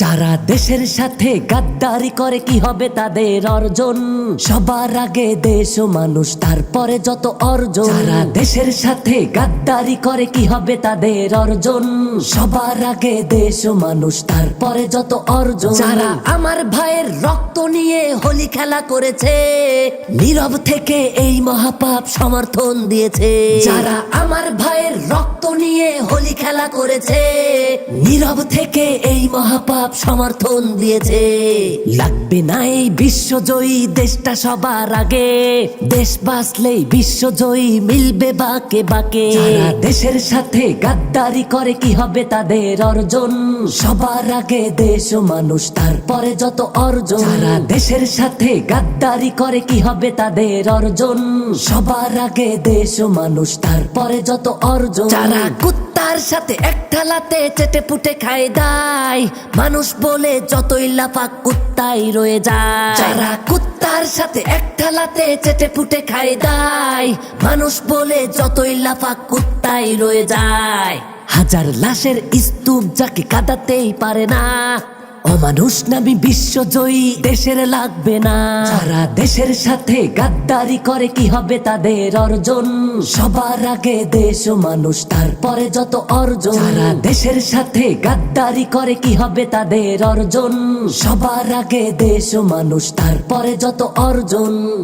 যারা দেশের সাথে গাদ্দারি করে, কি হবে তাদের অর্জন? সবার আগে দেশ ও মানুষ, তারপরে যত অর্জন। যারা দেশের সাথে গাদ্দারি করে, কি হবে তাদের অর্জন? সবার আগে দেশ ও মানুষ, তারপরে যত অর্জন। যারা আমার ভাইয়ের রক্ত নিয়ে হোলি খেলা করেছে, নীরব থেকে এই মহাপাপ সমর্থন দিয়েছে। যারা আমার ভাইয়ের রক্ত নিয়ে হোলি খেলা করেছে নীরব থেকে এই মহাপাপ সমর্থন দিয়েছে। লাগবে না এই বিশ্বজয়ী দেশটা সবার আগে। দেশ বাঁচলেই বিশ্বজয়ী মিলবে বাকে বাকে। দেশের সাথে গাদ্দারি করে কি হবে তাদের অর্জন? সবার আগে দেশ মানুষ, তারপরে যত অর্জন। দেশের সাথে গাদ্দারি করে কি হবে তাদের অর্জন? সবার আগে দেশ মানুষ, তারপরে যত অর্জন। যারা কুত্তার সাথে এক থালাতে চেটে পুটে খায় দায় মানুষ বলে যতই লাফা কুত্তাই রয়ে যায়। যারা কুত্তার সাথে এক থালাতে চেটে পুটে খায় দায় মানুষ বলে যতই লাফা কুত্তাই রয়ে যায়। হাজার লাশের স্তূপ যাকে কাঁদাতেই পারে না। অমানুষ নামি বিশ্বজয়ী দেশের লাগবে না। যারা দেশের সাথে গাদ্দারি করে, কি হবে তাদের অর্জন? সবার আগে দেশ ও মানুষ, তারপরে যত অর্জন। যারা দেশের সাথে গাদ্দারি করে, কি হবে তাদের অর্জন? সবার আগে দেশ ও মানুষ, তারপরে যত অর্জন।